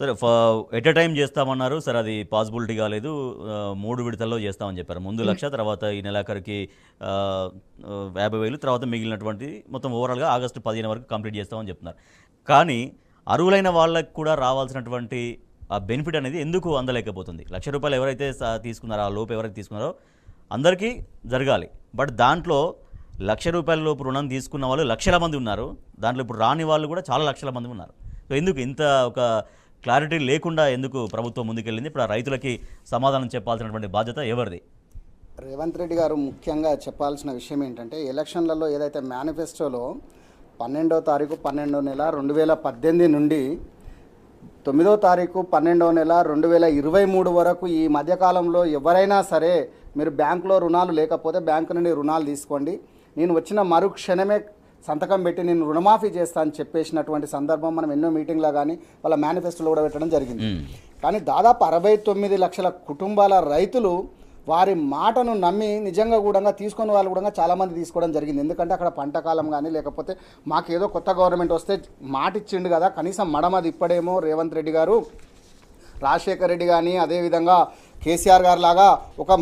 సరే at a time చేస్తామన్నారు. సరే అది పాసిబిలిటీ కాలేదు. మూడు విడతల్లో చేస్తామని చెప్పారు. ముందు లక్ష తర్వాత ఈ నెలాఖరికి యాభై వేలు తర్వాత మిగిలినటువంటి మొత్తం ఓవరాల్గా ఆగస్టు పదిహేను వరకు కంప్లీట్ చేస్తామని చెప్తున్నారు. కానీ అర్హులైన వాళ్ళకి కూడా రావాల్సినటువంటి ఆ బెనిఫిట్ అనేది ఎందుకు అందలేకపోతుంది? లక్ష రూపాయలు ఎవరైతే తీసుకున్నారో ఆ లోపు ఎవరైతే తీసుకున్నారో అందరికీ జరగాలి. బట్ దాంట్లో లక్ష రూపాయల లోపు రుణం తీసుకున్న వాళ్ళు లక్షల మంది ఉన్నారు. దాంట్లో ఇప్పుడు రాని వాళ్ళు కూడా చాలా లక్షల మంది ఉన్నారు. సో ఎందుకు ఇంత ఒక క్లారిటీ లేకుండా ఎందుకు ప్రభుత్వం ముందుకెళ్ళింది? ఇప్పుడు ఆ రైతులకి సమాధానం చెప్పాల్సినటువంటి బాధ్యత ఎవరిది? రేవంత్ రెడ్డి గారు ముఖ్యంగా చెప్పాల్సిన విషయం ఏంటంటే ఎలక్షన్లలో ఏదైతే మేనిఫెస్టోలో పన్నెండో తారీఖు పన్నెండో నెల రెండు వేల పద్దెనిమిది నుండి తొమ్మిదో తారీఖు పన్నెండో నెల రెండు వేల ఇరవై మూడు వరకు ఈ మధ్యకాలంలో ఎవరైనా సరే మీరు బ్యాంకులో రుణాలు లేకపోతే బ్యాంకు నుండి రుణాలు తీసుకోండి. నేను వచ్చిన మరుక్షణమే సంతకం పెట్టి నేను రుణమాఫీ చేస్తా అని చెప్పేసినటువంటి సందర్భం మనం ఎన్నో మీటింగ్లో కానీ వాళ్ళ మేనిఫెస్టోలో కూడా పెట్టడం జరిగింది. కానీ దాదాపు అరవై తొమ్మిది లక్షల కుటుంబాల రైతులు వారి మాటను నమ్మి నిజంగా కూడా తీసుకున్న వాళ్ళు కూడా చాలామంది తీసుకోవడం జరిగింది. ఎందుకంటే అక్కడ పంట కాలం కానీ లేకపోతే మాకేదో కొత్త గవర్నమెంట్ వస్తే మాట ఇచ్చిండు కదా కనీసం మడమది ఇప్పుడేమో రేవంత్ రెడ్డి గారు రాజశేఖర్ రెడ్డి కానీ అదేవిధంగా కేసీఆర్ గారు లాగా ఒక